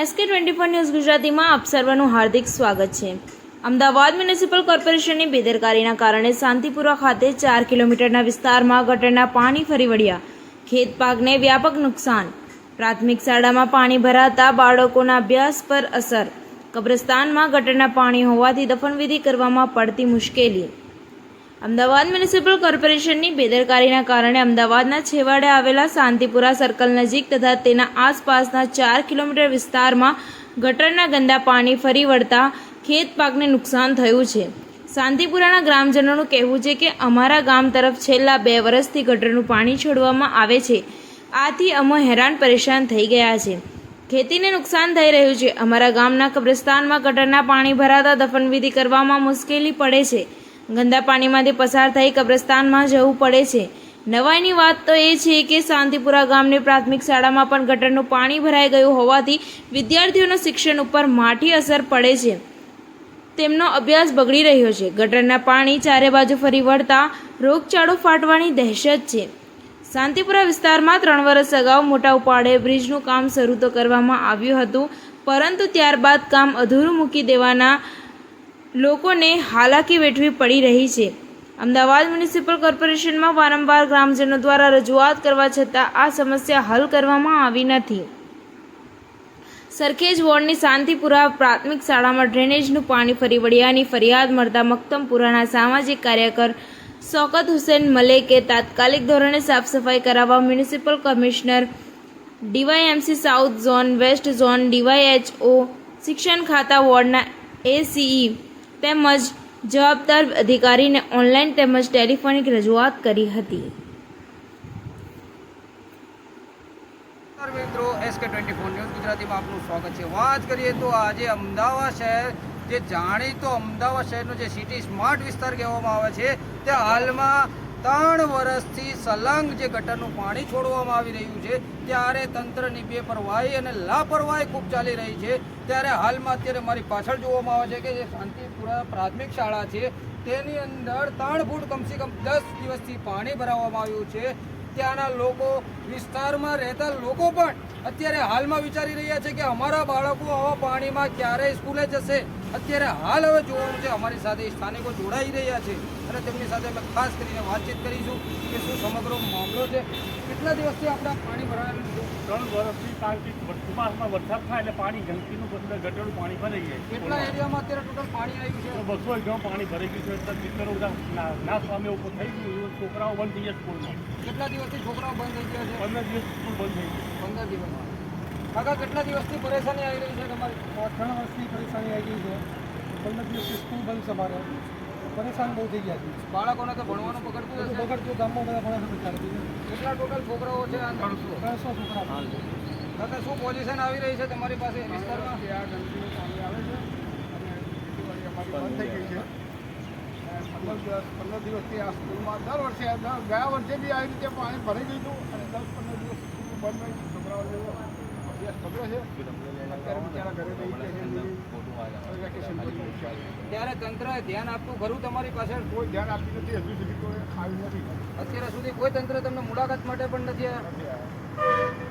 SK twenty four news ગુજરાતીમાં આપ સર્વનું હાર્દિક સ્વાગત છે. અમદાવાદ મ્યુનિસિપલ કોર્પોરેશનની બેદરકારીના કારણે શાંતિપુરા ખાતે ચાર કિલોમીટરના વિસ્તારમાં ગટરના પાણી ફરી વળ્યા. ખેત પાકને વ્યાપક નુકસાન. પ્રાથમિક શાળામાં પાણી ભરાતા બાળકોના અભ્યાસ પર અસર. કબ્રસ્તાનમાં ગટરના પાણી હોવાથી દફનવિધિ કરવામાં પડતી મુશ્કેલી. અમદાવાદ મ્યુનિસિપલ કોર્પોરેશનની બેદરકારીના કારણે અમદાવાદના છેવાડે આવેલા શાંતિપુરા સર્કલ નજીક તથા તેના આસપાસના ચાર કિલોમીટર વિસ્તારમાં ગટરના ગંદા પાણી ફરી વળતા ખેત પાકને નુકસાન થયું છે. શાંતિપુરાના ગ્રામજનોનું કહેવું છે કે અમારા ગામ તરફ છેલ્લા બે વર્ષથી ગટરનું પાણી છોડવામાં આવે છે. આથી અમે હેરાન પરેશાન થઈ ગયા છે. ખેતીને નુકસાન થઈ રહ્યું છે. અમારા ગામના કબ્રસ્તાનમાં ગટરના પાણી ભરાતા દફનવિધિ કરવામાં મુશ્કેલી પડે છે. ગંદા પાણીમાંથી પસાર થઈ કબ્રસ્તાનમાં જવું પડે છે. નવાઈની વાત તો એ છે કે શાંતિપુરા ગામની પ્રાથમિક શાળામાં પણ ગટરનું પાણી ભરાઈ ગયું હોવાથી વિદ્યાર્થીઓનું શિક્ષણ ઉપર માઠી અસર પડે છે. તેમનો અભ્યાસ બગડી રહ્યો છે. ગટરના પાણી ચારે બાજુ ફરી વળતા રોગચાળો ફાટવાની દહેશત છે. શાંતિપુરા વિસ્તારમાં ત્રણ વર્ષ અગાઉ મોટા ઉપાડે બ્રિજનું કામ શરૂ તો કરવામાં આવ્યું હતું, પરંતુ ત્યારબાદ કામ અધૂરું મૂકી દેવાના લોકોને હાલાકી વેઠવી પડી રહી છે. અમદાવાદ મ્યુનિસિપલ કોર્પોરેશનમાં વારંવાર ગ્રામજનો દ્વારા રજૂઆત કરવા છતાં આ સમસ્યા હલ કરવામાં આવી નથી. સરખેજ વોર્ડની શાંતિપુરા પ્રાથમિક શાળામાં ડ્રેનેજનું પાણી ફરી વળ્યાની ફરિયાદ મળતા મક્તમપુરાના સામાજિક કાર્યકર શોકત હુસેન મલેકે તાત્કાલિક ધોરણે સાફ સફાઈ કરાવવા municipal commissioner DYMC south zone, west zone, DYHO, શિક્ષણ ખાતા વોર્ડના એસીઈ તેમજ જવાબદાર અધિકારીને ઓનલાઈન તેમજ ટેલિફોનિક રજૂઆત કરી હતી. મિત્રો એસકે ટ્વેન્ટી ફોર ન્યૂઝ ગુજરાતીમાં આપનું સ્વાગત છે. વાત કરીએ તો આજે અમદાવાદ શહેર, જે જાણીતો અમદાવાદ શહેરનો જે સિટી સ્માર્ટ વિસ્તાર કહેવામાં આવે છે, તે હાલમાં ત્રણ વર્ષથી સલંગ જે ગટરનું પાણી છોડવામાં આવી રહ્યું છે, ત્યારે તંત્રની બેપરવાહી અને લાપરવાહી ખૂબ ચાલી રહી છે. ત્યારે હાલમાં અત્યારે મારી પાછળ જોવામાં આવે છે કે જે શાંતિપુરા પ્રાથમિક શાળા છે, તેની અંદર ત્રણ ફૂટ કમસે કમ દસ દિવસથી પાણી ભરાવવામાં આવ્યું છે. ત્યાંના લોકો વિસ્તારમાં રહેતા લોકો પણ અત્યારે હાલમાં વિચારી રહ્યા છે કે અમારા બાળકો આવા પાણીમાં ક્યારે સ્કૂલે જશે. અત્યારે હાલ હવે જોવાનું છે અમારી સાથે સ્થાનિકો જોડાઈ રહ્યા છે અને તેમની સાથે અમે ખાસ કરીને વાતચીત કરીશું કે શું સમગ્ર મામલો છે. કેટલા દિવસથી આપણે પાણી ભરાયેલું ત્રણ વર્ષથી કારણ કે ચોમાસમાં વરસાદ થાય એટલે પાણી ગંદકીનું બધું ગટરનું પાણી ભરાઈ જાય કેટલા એરિયામાં અત્યારે ટોટલ પાણી આવ્યું છે? બસો એકદમ પાણી ભરાઈ ગયું છે. એટલે ટીચરો બધા ના- પામે ઉપર થઈ ગયું એવું છોકરાઓ બંધ થઈ ગયા સ્કૂલમાં. કેટલા દિવસથી છોકરાઓ બંધ થઈ ગયા છે? પંદર દિવસ સ્કૂલ બંધ થઈ ગઈ પંદર દિવસમાં. કાકા કેટલા દિવસથી પરેશાની આવી રહી છે તમારી? ત્રણ વર્ષથી પરેશાની આવી ગઈ છે. પંદર દિવસથી સ્કૂલ બંધ છે અમારે પરેશાન બહુ થઈ ગયા છે. બાળકોને તો ભણવાનું પકડતું હશે? પકડતું ગામમાં બધા ભણે છે કેટલા ટોટલ છોકરાઓ છે આ ત્રણસો? ત્રણસો છોકરા કાકા શું પોઝિશન આવી રહી છે તમારી પાસે વિસ્તારમાં? બંધ થઈ ગઈ છે. પંદર દિવસ પંદર દિવસથી આ સ્કૂલમાં દર વર્ષે ગયા વર્ષે બી આવી રીતે પાણી ભરાઈ ગયું હતું. અને દસ પંદર દિવસ સ્કૂલ બંધ રહી છોકરાઓ ત્યારે તંત્ર ધ્યાન આપતું ખરું તમારી પાસે કોઈ ધ્યાન આપતું નથી હજુ સુધી કોઈ આવ્યું નથી અત્યાર સુધી કોઈ તંત્ર તમને મુલાકાત માટે પણ નથી નથી આવ્યા.